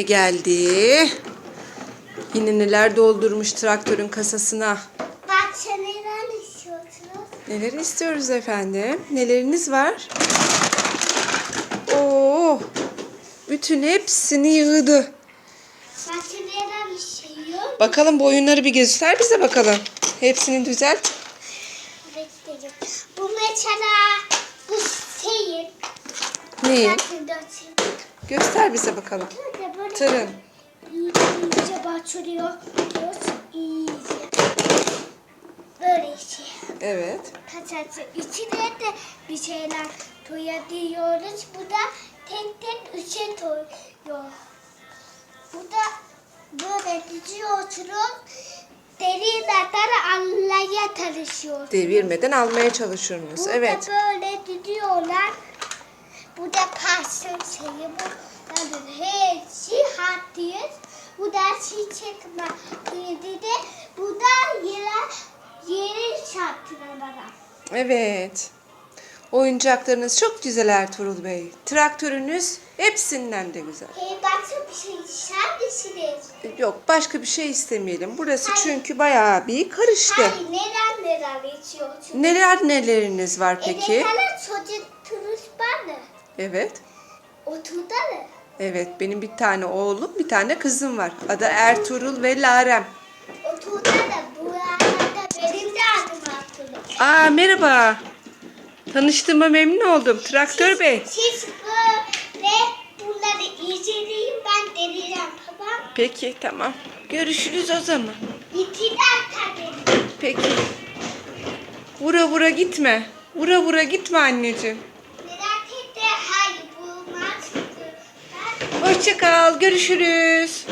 yeni geldi. Yine neler doldurmuş traktörün kasasına. Bak sen neden istiyorsunuz? Neler istiyoruz efendim? Neleriniz var? Oo, bütün hepsini yığdı. Bak sen neden istiyor? Bakalım boyunları bir göster bize bakalım. Hepsini düzelt. Bekleyin. Bu mesela bu şeyin. Neyi? Göster bize bakalım. Böyle böyle Tırın. iyice, batırıyor. İyice. Böyle şey. Evet. Kasası içine de bir şeyler koyabiliyoruz. Bu da tek tek üçe koyuyor. Bu da böyle diziyor oturup derilerden anlaya çalışıyor. Devirmeden almaya çalışıyorsunuz. Burada Evet. böyle diziyorlar. Bu da pasyon şeyi. Bu da hepsi haddiyet. Bu da çiçek makinesi de. Bu da yere, yeri çarptırarak. Evet. Oyuncaklarınız çok güzel Ertuğrul Bey. Traktörünüz hepsinden de güzel. Hey baksana bir şey sen misiniz? Yok başka bir şey istemeyelim. Burası çünkü bayağı bir karıştı. Hayır neler neler içiyorsun? Neler neleriniz var peki? Evet çocuk? Evet. Oturda mı? Evet benim bir tane oğlum bir tane kızım var. Adı Ertuğrul ve Larem. Oturda da bu arada benim de adım Abdullah. Aa merhaba. Tanıştığıma memnun oldum. Traktör Bey. Siz böyle bunları izleyin ben deneyeceğim tamam Peki tamam. Görüşürüz o zaman. Dakika dedim. Peki. Vura vura gitme. Vura vura gitme anneciğim. Merak etme hayır bu maç. Ben Hoşça kal. Görüşürüz.